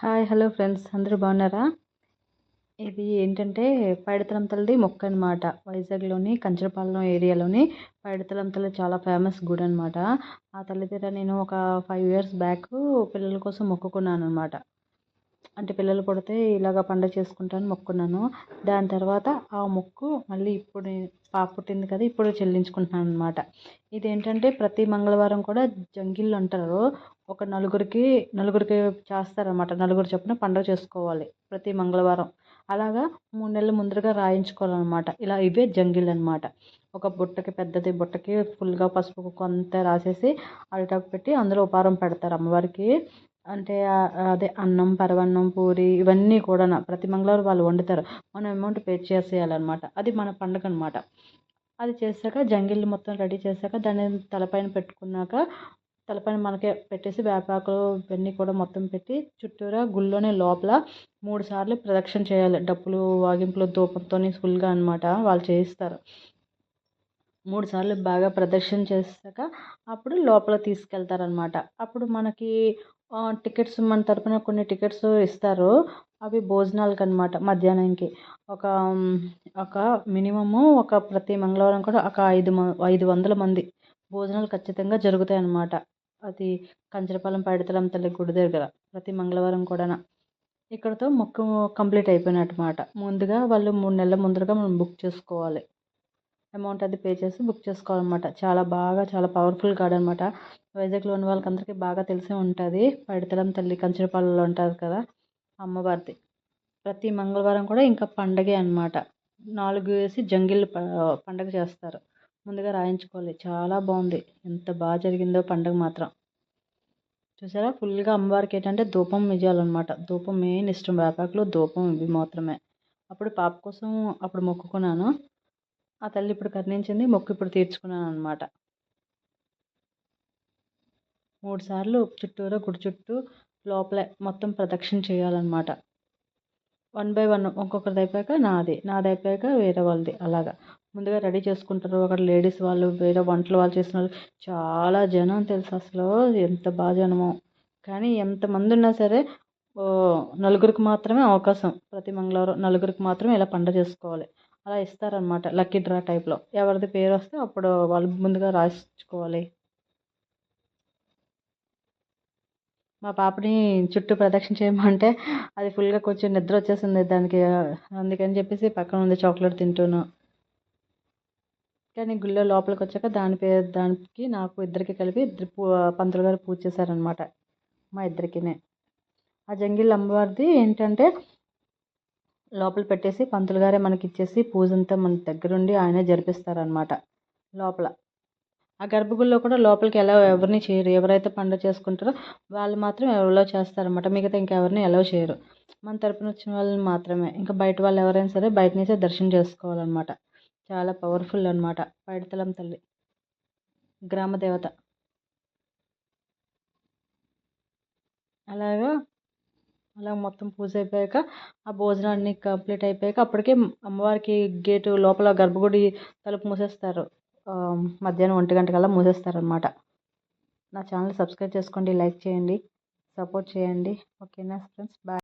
Hi hello friends. అందరూ బాగున్నారా? ఇది ఏంటంటే పైడితలం తల్లిది మొక్క అనమాట వైజాగ్లోని కంచరపాలెం ఏరియాలోని పైడితలం తల్లి చాలా ఫేమస్ గుడి అనమాట ఆ తల్లి దగ్గర నేను ఒక ఫైవ్ ఇయర్స్ బ్యాక్ పిల్లల కోసం మొక్కుకున్నాను అనమాట అంటే పిల్లలు పుడితే ఇలాగ పండగ చేసుకుంటాను మొక్కున్నాను. దాని తర్వాత ఆ మొక్కు మళ్ళీ ఇప్పుడు పాప పుట్టింది కదా ఇప్పుడు చెల్లించుకుంటున్నాను అనమాట ఇదేంటంటే ప్రతి మంగళవారం కూడా జంగిళ్ళు అంటారు. ఒక నలుగురికి నలుగురికి చేస్తారనమాట నలుగురు చొప్పున పండుగ చేసుకోవాలి ప్రతి మంగళవారం. అలాగా మూడు నెలల ముందరగా రాయించుకోవాలన్నమాట. ఇలా ఇవే జంగిల్ అనమాట ఒక బుట్టకి పెద్దది బుట్టకి ఫుల్గా పసుపు కొంత రాసేసి అరిటాకు పెట్టి అందులో ఉపారం పెడతారు అమ్మవారికి. అంటే అదే అన్నం పరవన్నం పూరి ఇవన్నీ కూడా ప్రతి మంగళవారం వాళ్ళు వండుతారు. మనం అమౌంట్ పే చేసేయాలన్నమాట. అది మన పండుగ అనమాట అది చేశాక జంగిల్ మొత్తం రెడీ చేశాక దాన్ని తలపైన పెట్టుకున్నాక తలపైన మనకే పెట్టేసి వేపాకులు ఇవన్నీ కూడా మొత్తం పెట్టి చుట్టూరా గుళ్ళోనే లోపల మూడు సార్లు ప్రదక్షిణ చేయాలి. డప్పులు వాగింపులు ధూపంతో ఫుల్గా అనమాట వాళ్ళు చేయిస్తారు. మూడు సార్లు బాగా ప్రదక్షిణ చేశాక అప్పుడు లోపల తీసుకెళ్తారనమాట అప్పుడు మనకి టికెట్స్ మన తరపున కొన్ని టికెట్స్ ఇస్తారు. అవి భోజనాలకు అనమాట మధ్యాహ్నానికి. ఒక ఒక మినిమము ఒక ప్రతి మంగళవారం కూడా ఒక ఐదు ఐదు వందల మంది భోజనాలు ఖచ్చితంగా జరుగుతాయి అన్నమాట అది కంచరపాలెం పైడితలం తల్లి గుడి దగ్గర ప్రతి మంగళవారం కూడా ఇక్కడతో మొక్క కంప్లీట్ అయిపోయినట్టు మాట ముందుగా వాళ్ళు మూడు నెలల ముందరగా మనం బుక్ చేసుకోవాలి. అమౌంట్ అది పే చేసి బుక్ చేసుకోవాలన్నమాట. చాలా బాగా చాలా పవర్ఫుల్ గాడ్ అనమాట వైజాగ్లో ఉన్న వాళ్ళకి బాగా తెలిసే ఉంటుంది. పడితలం తల్లి కంచరపాలలో ఉంటుంది కదా అమ్మవారిది. ప్రతి మంగళవారం కూడా ఇంకా పండగే అనమాట నాలుగు వేసి జంగిల్ పండగ చేస్తారు. ముందుగా రాయించుకోవాలి. చాలా బాగుంది. ఎంత బాగా జరిగిందో పండగ మాత్రం. చూసారా? ఫుల్గా అమ్మవారికి ఏంటంటే ధూపం ఇవ్వాలన్నమాట ధూపం మెయిన్ ఇష్టం. వేపాకులు ధూపం ఇవి మాత్రమే. అప్పుడు పాప కోసం అప్పుడు మొక్కుకున్నాను. ఆ తల్లి ఇప్పుడు కరుణించింది మొక్కు ఇప్పుడు తీర్చుకున్నాను అనమాట మూడు సార్లు చుట్టూరా గుడి చుట్టూ లోపల మొత్తం ప్రదక్షిణ చేయాలన్నమాట. వన్ బై వన్ ఒక్కొక్కరిది అయిపోయాక నాది నాది అయిపోయాక వేరే వాళ్ళది అలాగా. ముందుగా రెడీ చేసుకుంటారు అక్కడ లేడీస్ వాళ్ళు వేరే వంటలు వాళ్ళు చేస్తున్నారు. చాలా జనం తెలుసు అసలు ఎంత బాగా జనమో. కానీ ఎంతమంది ఉన్నా సరే నలుగురికి మాత్రమే అవకాశం. ప్రతి మంగళవారం నలుగురికి మాత్రమే ఇలా పండగ చేసుకోవాలి. అలా ఇస్తారనమాట లక్కీ డ్రా టైప్లో ఎవరిది పేరు వస్తే అప్పుడు వాళ్ళు ముందుగా రాయించుకోవాలి మా పాపని చుట్టూ ప్రదక్షిణ చేయమంటే అది ఫుల్గా కొంచెం నిద్ర వచ్చేసింది దానికి. అందుకని చెప్పేసి పక్కన ఉంది చాక్లెట్ తింటూను. కానీ గుళ్ళో లోపలికి వచ్చాక దాని పేరు దానికి నాకు ఇద్దరికి కలిపి ఇద్దరు పూ పంతులు గారు పూజ చేశారనమాట మా ఇద్దరికినే. ఆ జంగిల్ అమ్మవారిది ఏంటంటే లోపల పెట్టేసి పంతులు గారే మనకి ఇచ్చేసి పూజ అంతా మన దగ్గరుండి ఆయనే జరిపిస్తారనమాట లోపల. ఆ గర్భగుడిలో కూడా లోపలికి ఎలా ఎవరిని చేయరు ఎవరైతే పండుగ చేసుకుంటారో వాళ్ళు మాత్రం ఎవరిలో చేస్తారనమాట మిగతా ఇంకెవరిని ఎలా చేయరు. మన తరపున వచ్చిన వాళ్ళని మాత్రమే ఇంకా బయట వాళ్ళు ఎవరైనా సరే బయట నుంచే దర్శనం చేసుకోవాలన్నమాట. చాలా పవర్ఫుల్ అనమాట పైడితలం తల్లి గ్రామ దేవత అలాగా అలా మొత్తం పూజ అయిపోయాక ఆ భోజనాన్ని కంప్లీట్ అయిపోయాక అప్పటికే అమ్మవారికి గేటు లోపల గర్భగుడి తలుపు మూసేస్తారు. మధ్యాహ్నం ఒంటి గంటకల్లా మూసేస్తారనమాట నా ఛానల్ సబ్స్క్రైబ్ చేసుకోండి లైక్ చేయండి సపోర్ట్ చేయండి. ఓకేనా ఫ్రెండ్స్? బాయ్.